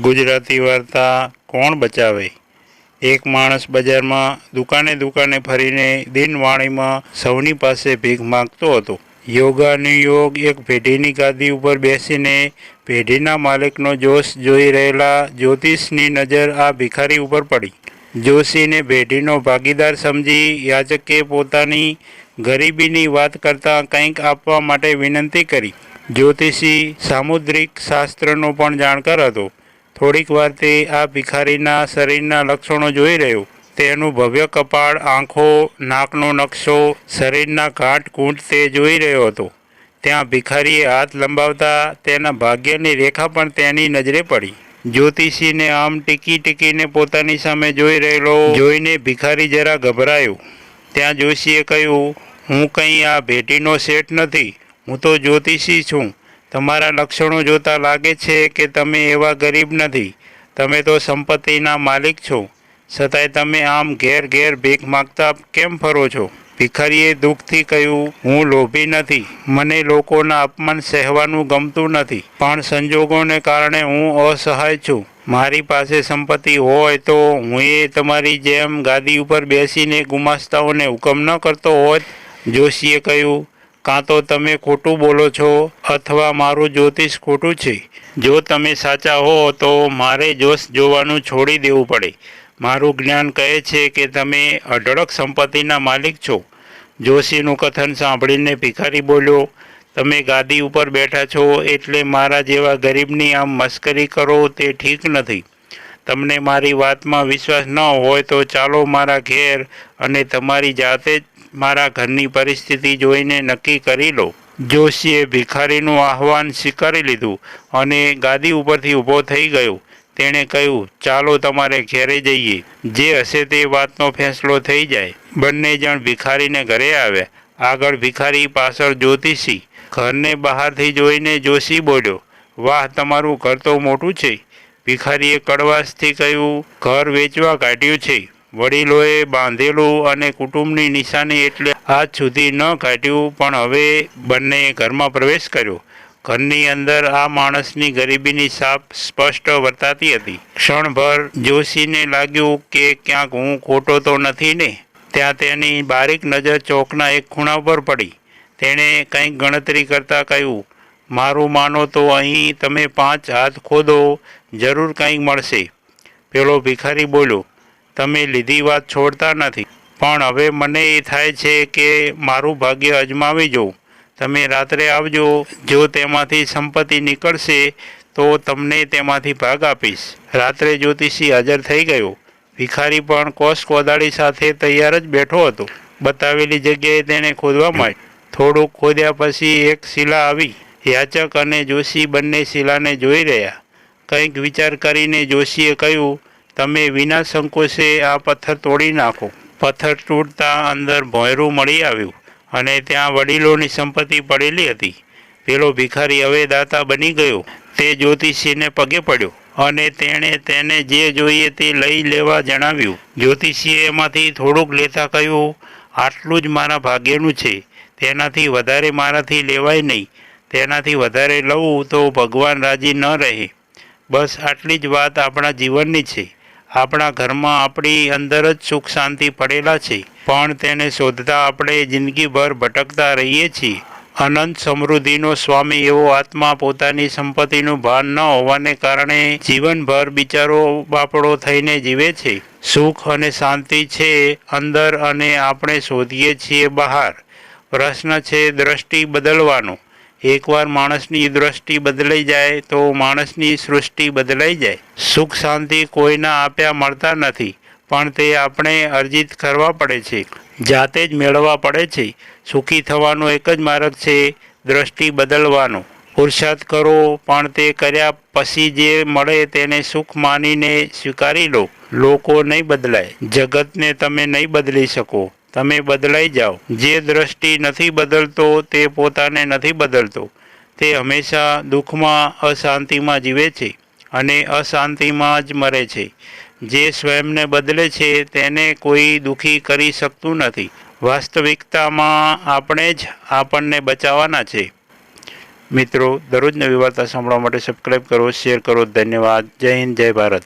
ગુજરાતી વાર્તા કોણ બચાવે? એક માણસ બજારમાં દુકાને દુકાને ફરીને દિનવાણીમાં સૌની પાસે ભીખ માગતો હતો. યોગાનુયોગ એક પેઢીની ગાદી ઉપર બેસીને પેઢીના માલિકનો જોશ જોઈ રહેલા જ્યોતિષની નજર આ ભિખારી ઉપર પડી. જોશીને પેઢીનો ભાગીદાર સમજી યાચકે પોતાની ગરીબીની વાત કરતાં કંઈક આપવા માટે વિનંતી કરી. જ્યોતિષી સામુદ્રિક શાસ્ત્રનો પણ જાણકાર હતો. થોડીક વાર તે આ ભિખારીના શરીરના લક્ષણો જોઈ રહ્યો. તેનું ભવ્ય કપાળ, આંખો, નાકનો નકશો, શરીરના ઘાટ કૂંટ તે જોઈ રહ્યો હતો. ત્યાં ભિખારીએ હાથ લંબાવતા તેના ભાગ્યની રેખા પણ તેની નજરે પડી. જ્યોતિષીને આમ ટીકી ટીકીને પોતાની સામે જોઈ રહેલો, જોઈને ભિખારી જરા ગભરાયો. ત્યાં જોશીએ કહ્યું, હું કંઈ આ ભેટીનો શેઠ નથી. હું તો જ્યોતિષી છું. તમારા લક્ષણો જોતા લાગે છે કે તમે એવા ગરીબ નથી. તમે તો સંપત્તિના માલિક છો. છતાંય તમે આમ ઘેર ઘેર ભીખ માગતા કેમ ફરો છો? ભિખારીએ દુઃખથી કહ્યું, હું લોભી નથી. મને લોકોના અપમાન સહેવાનું ગમતું નથી. પણ સંજોગોને કારણે હું અસહાય છું. મારી પાસે સંપત્તિ હોય તો હું એ તમારી જેમ ગાદી ઉપર બેસીને ગુમાસ્તાઓને હુકમ ન કરતો હોત. જોશીએ કહ્યું કાં તો તમે ખોટું બોલો છો અથવા મારું જ્યોતિષ ખોટું છે? જો તમે સાચા હો, તો મારે જોશ જોવાનું છોડી દેવું પડે. મારું જ્ઞાન કહે છે કે તમે અઢળક સંપત્તિના માલિક છો. જોશીનું કથન સાંભળીને ભિખારી બોલ્યો, તમે ગાદી ઉપર બેઠા છો એટલે મારા જેવા ગરીબની આમ મસ્કરી કરો તે ઠીક નથી. તમને મારી વાતમાં વિશ્વાસ ન હોય તો ચાલો મારા ઘેર અને તમારી જાતે જ મારા ઘરની પરિસ્થિતિ જોઈને નક્કી કરી લો. જોશીએ ભિખારીનું આહવાન સ્વીકારી લીધું અને ગાદી ઉપરથી ઊભો થઈ ગયો. તેણે કહ્યું, ચાલો તમારે ઘેરે જઈએ. જે હશે તે વાતનો ફેંસલો થઈ જાય. બંને જણ ભિખારીને ઘરે આવ્યા. આગળ ભિખારી પાછળ જ્યોતિષી. ઘરને બહારથી જોઈને જોશી બોલ્યો, વાહ, તમારું ઘર તો મોટું છે. ભિખારીએ કડવાશથી કહ્યું, ઘર વેચવા કાઢ્યું છે. વડીલોએ બાંધેલું અને કુટુંબની નિશાની એટલે આજ સુધી ન કાઢ્યું, પણ હવે બંનેએ ઘરમાં પ્રવેશ કર્યો. ઘરની અંદર આ માણસની ગરીબીની છાપ સ્પષ્ટ વર્તાતી હતી. ક્ષણભર જોશીને લાગ્યું કે ક્યાંક હું ખોટો તો નથી ને? ત્યાં તેની બારીક નજર ચોકના એક ખૂણા પર પડી. તેણે કંઈક ગણતરી કરતાં કહ્યું, મારું માનો તો અહીં તમે પાંચ હાથ ખોદો, જરૂર કંઈક મળશે. પેલો ભિખારી બોલ્યો તમે લીધી વાત છોડતા નથી. પણ હવે મને એ થાય છે કે મારું ભાગ્ય અજમાવી જોઉં. તમે રાત્રે આવજો, જો તેમાંથી સંપત્તિ નીકળશે, તો તમને તેમાંથી ભાગ આપીશ. રાત્રે જ્યોતિષી હાજર થઈ ગયો. ભિખારી પણ કોસ કોદાળી સાથે તૈયાર જ બેઠો હતો. બતાવેલી જગ્યાએ તેણે ખોદવા માંડ્યું થોડુંક ખોદ્યા પછી એક શિલા આવી. યાચક અને જોશી બંને શિલાને જોઈ રહ્યા. કંઈક વિચાર કરીને જોશીએ કહ્યું તમે વિના સંકોચે આ પથ્થર તોડી નાખો. પથ્થર તૂટતા અંદર ભોંયરું મળી આવ્યું અને ત્યાં વડીલોની સંપત્તિ પડેલી હતી. પેલો ભિખારી હવે દાતા બની ગયો. તે જ્યોતિષીને પગે પડ્યો અને તેણે તેને જે જોઈએ તે લઈ લેવા જણાવ્યું. જ્યોતિષીએ એમાંથી થોડુંક લેતા કહ્યું, આટલું જ મારા ભાગ્યનું છે. તેનાથી વધારે મારાથી લેવાય નહીં. તેનાથી વધારે લઉં તો ભગવાન રાજી ન રહે. બસ આટલી જ વાત આપણા જીવનની છે. આપણા ઘરમાં આપણી અંદર જ સુખ શાંતિ પડેલા છે. પણ તેને શોધતા આપણે જિંદગીભર ભટકતા રહીએ છીએ. અનંત સમૃદ્ધિનો સ્વામી એવો આત્મા પોતાની સંપત્તિનું ભાન ન હોવાને કારણે જીવનભર બિચારો બાપડો થઈને જીવે છે. સુખ અને શાંતિ છે અંદર અને આપણે શોધીએ છીએ બહાર. પ્રશ્ન છે દ્રષ્ટિ બદલવાનો. એકવાર માણસની દૃષ્ટિ બદલાઈ જાય તો માણસની સૃષ્ટિ બદલાઈ જાય. સુખ શાંતિ કોઈના આપ્યા મળતા નથી, પણ તે આપણે અર્જિત કરવા પડે છે, જાતે જ મેળવવા પડે છે. સુખી થવાનો એક જ માર્ગ છે દ્રષ્ટિ બદલવાનો. પુરુષાર્થ કરો, પણ તે કર્યા પછી જે મળે તેને સુખ માનીને સ્વીકારી લો. લોકો નહીં બદલાય, જગતને તમે નહીં બદલી શકો. તમે બદલાઈ જાઓ. જે દ્રષ્ટિ નથી બદલતો, તે પોતાને નથી બદલતો. તે હંમેશા દુઃખમાં, અશાંતિમાં જીવે છે અને અશાંતિમાં જ મરે છે. જે સ્વયંને બદલે છે, તેને કોઈ દુઃખી કરી શકતું નથી. વાસ્તવિકતામાં આપણે જ આપણને બચાવવાના છે. મિત્રો દરરોજ નવી વાર્તા સાંભળવા માટે સબસ્ક્રાઈબ કરો શેર કરો. ધન્યવાદ. જય હિન્દ, જય ભારત.